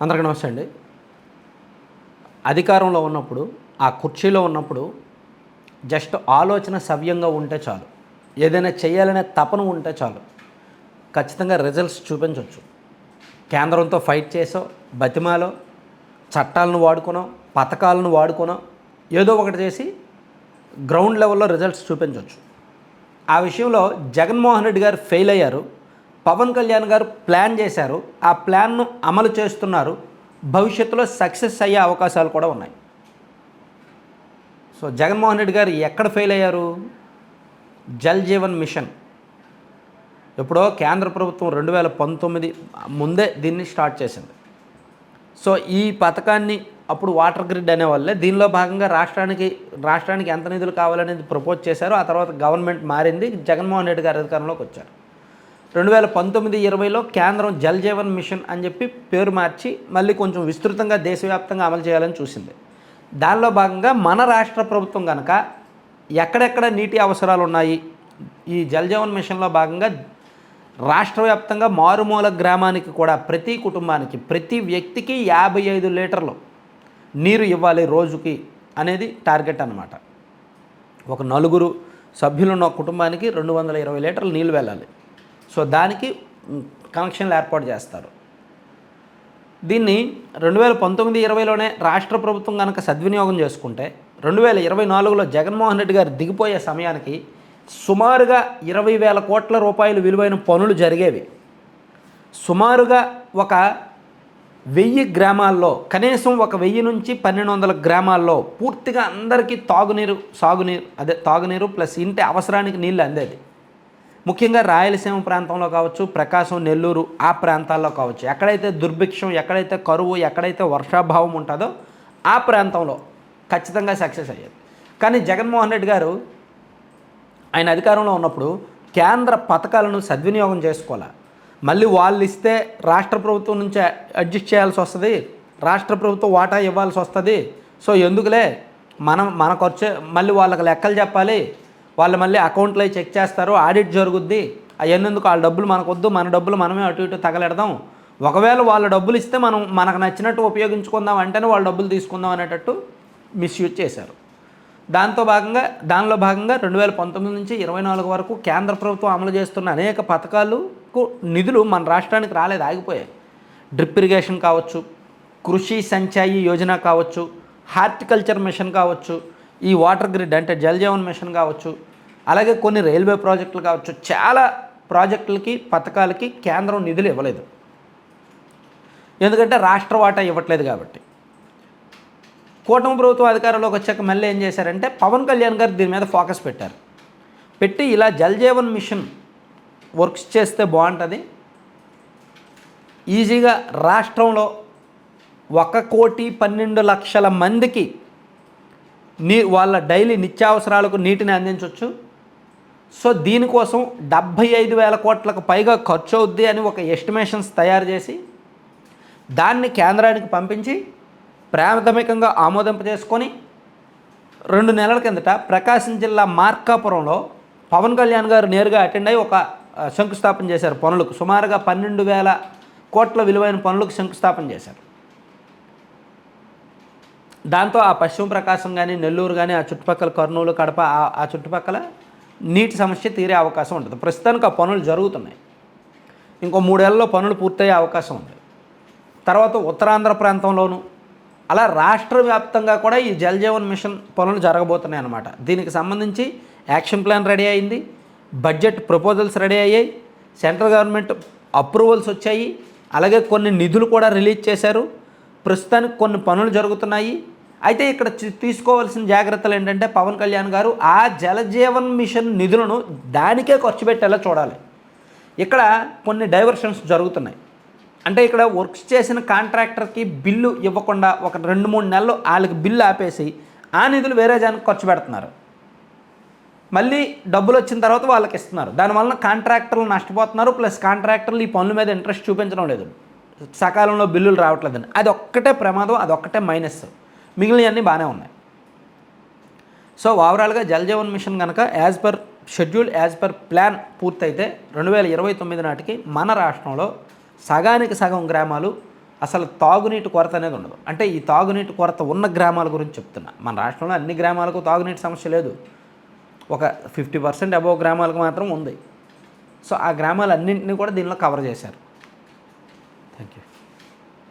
అందరికీ నమస్తే అండి. అధికారంలో ఉన్నప్పుడు ఆ కుర్చీలో ఉన్నప్పుడు జస్ట్ ఆలోచన సవ్యంగా ఉంటే చాలు. ఏదైనా చేయాలనే తపన ఉంటే చాలు. ఖచ్చితంగా రిజల్ట్స్ చూపించవచ్చు కేంద్రంతో ఫైట్ చేసో బతిమాలో చట్టాలను వాడుకునో పథకాలను వాడుకునో ఏదో ఒకటి చేసి గ్రౌండ్ లెవెల్లో రిజల్ట్స్ చూపించవచ్చు ఆ విషయంలో జగన్మోహన్ రెడ్డి గారు ఫెయిల్ అయ్యారు. పవన్ కళ్యాణ్ గారు ప్లాన్ చేశారు. ఆ ప్లాన్ను అమలు చేస్తున్నారు. భవిష్యత్తులో సక్సెస్ అయ్యే అవకాశాలు కూడా ఉన్నాయి. సో జగన్మోహన్ రెడ్డి గారు ఎక్కడ ఫెయిల్ అయ్యారు? జల్ జీవన్ మిషన్. ఎప్పుడో కేంద్ర ప్రభుత్వం రెండు వేల పంతొమ్మిది ముందే దీన్ని స్టార్ట్ చేసింది. సో ఈ పథకాన్ని అప్పుడు వాటర్ గ్రిడ్ అనే వాళ్ళే. దీనిలో భాగంగా రాష్ట్రానికి రాష్ట్రానికి ఎంత నిధులు కావాలనేది ప్రపోజ్ చేశారు. ఆ తర్వాత గవర్నమెంట్ మారింది. జగన్మోహన్ రెడ్డి గారు అధికారంలోకి వచ్చారు. రెండు వేల పంతొమ్మిది ఇరవైలో కేంద్రం జల్ జీవన్ మిషన్ అని చెప్పి పేరు మార్చి మళ్ళీ కొంచెం విస్తృతంగా దేశవ్యాప్తంగా అమలు చేయాలని చూసింది. దానిలో భాగంగా మన రాష్ట్ర ప్రభుత్వం కనుక ఎక్కడెక్కడ నీటి అవసరాలు ఉన్నాయి ఈ జల్ జీవన్ మిషన్లో భాగంగా రాష్ట్ర వ్యాప్తంగా మారుమూల గ్రామానికి కూడా ప్రతి కుటుంబానికి ప్రతి వ్యక్తికి యాభై ఐదు లీటర్లు నీరు ఇవ్వాలి రోజుకి అనేది టార్గెట్ అన్నమాట. ఒక నలుగురు సభ్యులున్న కుటుంబానికి రెండు వందల ఇరవై లీటర్లు నీళ్ళు వెళ్ళాలి. సో దానికి కనెక్షన్లు ఏర్పాటు చేస్తారు. దీన్ని రెండు వేల పంతొమ్మిది ఇరవైలోనే రాష్ట్ర ప్రభుత్వం కనుక సద్వినియోగం చేసుకుంటే రెండు వేల ఇరవై నాలుగులో జగన్మోహన్ రెడ్డి గారు దిగిపోయే సమయానికి సుమారుగా ఇరవై వేల కోట్ల రూపాయలు విలువైన పనులు జరిగేవి. సుమారుగా ఒక వెయ్యి గ్రామాల్లో కనీసం ఒక వెయ్యి నుంచి పన్నెండు వందల గ్రామాల్లో పూర్తిగా అందరికీ తాగునీరు సాగునీరు అదే తాగునీరు ప్లస్ ఇంటి అవసరానికి నీళ్ళు అందేది. ముఖ్యంగా రాయలసీమ ప్రాంతంలో కావచ్చు ప్రకాశం నెల్లూరు ఆ ప్రాంతాల్లో కావచ్చు. ఎక్కడైతే దుర్భిక్షం ఎక్కడైతే కరువు ఎక్కడైతే వర్షాభావం ఉంటుందో ఆ ప్రాంతంలో ఖచ్చితంగా సక్సెస్ అయ్యేది. కానీ జగన్మోహన్ రెడ్డి గారు ఆయన అధికారంలో ఉన్నప్పుడు కేంద్ర పథకాలను సద్వినియోగం చేసుకోవాలి? మళ్ళీ వాళ్ళు ఇస్తే రాష్ట్ర ప్రభుత్వం నుంచి అడ్జస్ట్ చేయాల్సి వస్తుంది రాష్ట్ర ప్రభుత్వం వాటా ఇవ్వాల్సి వస్తుంది. సో ఎందుకులే? మనం మన ఖర్చు మళ్ళీ వాళ్ళకి లెక్కలు చెప్పాలి వాళ్ళు మళ్ళీ అకౌంట్లో చెక్ చేస్తారు ఆడిట్ జరుగుద్ది. అవన్నెందుకు వాళ్ళ డబ్బులు మనకు వద్దు మన డబ్బులు మనమే అటు ఇటు తగలెడదాం. ఒకవేళ వాళ్ళ డబ్బులు ఇస్తే మనం మనకు నచ్చినట్టు ఉపయోగించుకుందాం అంటేనే వాళ్ళ డబ్బులు తీసుకుందాం అనేటట్టు మిస్యూజ్ చేశారు. దాంతో భాగంగా దానిలో భాగంగా రెండు వేల పంతొమ్మిది నుంచి ఇరవై నాలుగు వరకు కేంద్ర ప్రభుత్వం అమలు చేస్తున్న అనేక పథకాలకు నిధులు మన రాష్ట్రానికి రాలేదు ఆగిపోయాయి. డ్రిప్ ఇరిగేషన్ కావచ్చు కృషి సంచాయి యోజన కావచ్చు హార్టికల్చర్ మిషన్ కావచ్చు ఈ వాటర్ గ్రిడ్ అంటే జలజీవన్ మిషన్ కావచ్చు అలాగే కొన్ని రైల్వే ప్రాజెక్టులు కావచ్చు చాలా ప్రాజెక్టులకి పథకాలకి కేంద్రం నిధులు ఇవ్వలేదు. ఎందుకంటే రాష్ట్ర వాటా ఇవ్వట్లేదు కాబట్టి. కూటమి ప్రభుత్వం అధికారంలోకి వచ్చాక మళ్ళీ ఏం చేశారంటే పవన్ కళ్యాణ్ గారు దీని మీద ఫోకస్ పెట్టారు. పెట్టి ఇలా జల్ జీవన్ మిషన్ వర్క్స్ చేస్తే బాగుంటుంది. ఈజీగా రాష్ట్రంలో ఒక కోటి పన్నెండు లక్షల మందికి నీ వాళ్ళ డైలీ నిత్యావసరాలకు నీటిని అందించవచ్చు సో దీనికోసం డెబ్భై ఐదు వేల కోట్లకు పైగా ఖర్చు అవుద్ది అని ఒక ఎస్టిమేషన్స్ తయారు చేసి దాన్ని కేంద్రానికి పంపించి ప్రాథమికంగా ఆమోదింపజేసుకొని రెండు నెలల కిందట ప్రకాశం జిల్లా మార్కాపురంలో పవన్ కళ్యాణ్ గారు నేరుగా అటెండ్ అయ్యి ఒక శంకుస్థాపన చేశారు పనులకు. సుమారుగా పన్నెండు వేల కోట్ల విలువైన పనులకు శంకుస్థాపన చేశారు. దాంతో ఆ పశ్చిమ ప్రకాశం కానీ నెల్లూరు కానీ ఆ చుట్టుపక్కల కర్నూలు కడప ఆ- చుట్టుపక్కల నీటి సమస్య తీరే అవకాశం ఉంటుంది. ప్రస్తుతానికి ఆ పనులు జరుగుతున్నాయి. ఇంకో మూడేళ్ళలో పనులు పూర్తయ్యే అవకాశం ఉంది. తర్వాత ఉత్తరాంధ్ర ప్రాంతంలోను అలా రాష్ట్ర వ్యాప్తంగా కూడా ఈ జలజీవన్ మిషన్ పనులు జరగబోతున్నాయి అన్నమాట. దీనికి సంబంధించి యాక్షన్ ప్లాన్ రెడీ అయింది బడ్జెట్ ప్రపోజల్స్ రెడీ అయ్యాయి సెంట్రల్ గవర్నమెంట్ అప్రూవల్స్ వచ్చాయి అలాగే కొన్ని నిధులు కూడా రిలీజ్ చేశారు. ప్రస్తుతానికి కొన్ని పనులు జరుగుతున్నాయి. అయితే ఇక్కడ తీసుకోవాల్సిన జాగ్రత్తలు ఏంటంటే పవన్ కళ్యాణ్ గారు ఆ జలజీవన్ మిషన్ నిధులను దానికే ఖర్చు పెట్టేలా చూడాలి. ఇక్కడ కొన్ని డైవర్షన్స్ జరుగుతున్నాయి. అంటే ఇక్కడ వర్క్స్ చేసిన కాంట్రాక్టర్కి బిల్లు ఇవ్వకుండా ఒక రెండు మూడు నెలలు వాళ్ళకి బిల్లు ఆపేసి ఆ నిధులు వేరే దానికి ఖర్చు పెడుతున్నారు. మళ్ళీ డబ్బులు వచ్చిన తర్వాత వాళ్ళకి ఇస్తున్నారు. దానివల్ల కాంట్రాక్టర్లు నష్టపోతున్నారు ప్లస్ కాంట్రాక్టర్లు ఈ పనుల మీద ఇంట్రెస్ట్ చూపించడం లేదు. సకాలంలో బిల్లులు రావట్లేదని. అది ఒక్కటే ప్రమాదం అది ఒక్కటే మైనస్ మిగిలినవన్నీ బాగానే ఉన్నాయి. సో ఓవరాల్గా జల్జీవన్ మిషన్ కనుక as per schedule as per plan పూర్తయితే రెండు వేల ఇరవై తొమ్మిది నాటికి మన రాష్ట్రంలో సగానికి సగం గ్రామాలు అసలు తాగునీటి కొరత అనేది ఉండదు. అంటే ఈ తాగునీటి కొరత ఉన్న గ్రామాల గురించి చెప్తున్నా. మన రాష్ట్రంలో అన్ని గ్రామాలకు తాగునీటి సమస్య లేదు. ఒక ఫిఫ్టీ పర్సెంట్ అబోవ్ గ్రామాలకు మాత్రం ఉంది. సో ఆ గ్రామాలన్నింటినీ కూడా దీనిలో కవర్ చేశారు.